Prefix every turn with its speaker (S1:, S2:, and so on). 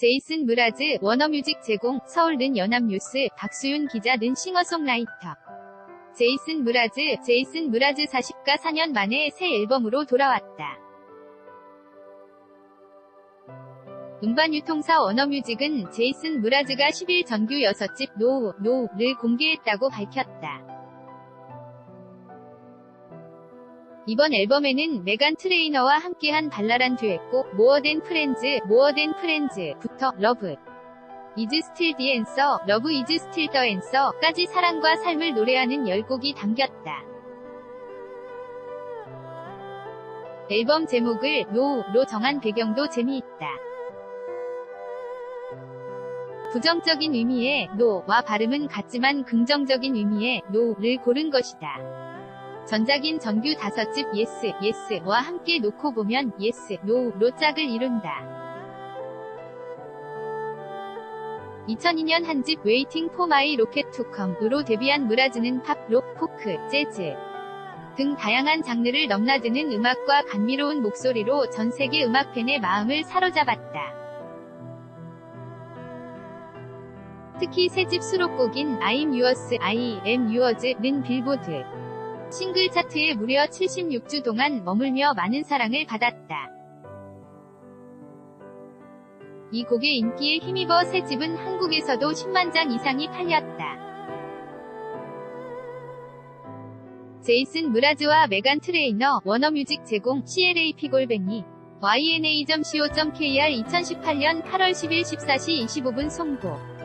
S1: 제이슨 무라즈, 워너뮤직 제공, 서울는 연합뉴스, 박수윤 기자 는 싱어송라이터. 제이슨 무라즈, 제이슨 무라즈 40가 4년 만에 새 앨범으로 돌아왔다. 음반 유통사 워너뮤직은 제이슨 무라즈가 10일 정규 6집 노, 노를 공개했다고 밝혔다. 이번 앨범에는 메간 트레이너와 함께한 발랄한 듀엣곡 모어 댄 프렌즈, 모어 댄 프렌즈부터 러브, 이즈 스틸 디 앤서, 러브 이즈 스틸 더 앤서까지 사랑과 삶을 노래하는 10곡이 담겼다. 앨범 제목을 노로 정한 배경도 재미있다. 부정적인 의미의 노와 발음은 같지만 긍정적인 의미의 노를 고른 것이다. 전작인 정규 5집 예스, 예스와 함께 놓고 보면 예스, 노로 짝을 이룬다. 2002년 한 집 웨이팅 포 마이 로켓 투컴으로 데뷔한 무라즈는 팝, 록, 포크, 재즈 등 다양한 장르를 넘나드는 음악과 감미로운 목소리로 전 세계 음악팬의 마음을 사로잡았다. 특히 새 집 수록곡인 I'm Yours, I Am Yours는 빌보드 싱글 차트에 무려 76주 동안 머물며 많은 사랑을 받았다. 이 곡의 인기에 힘입어 새 집은 한국에서도 10만 장 이상이 팔렸다. 제이슨 무라즈와 메간 트레이너 워너뮤직 제공 CLAP 골뱅이 yna.co.kr 2018년 8월 10일 14시 25분 송고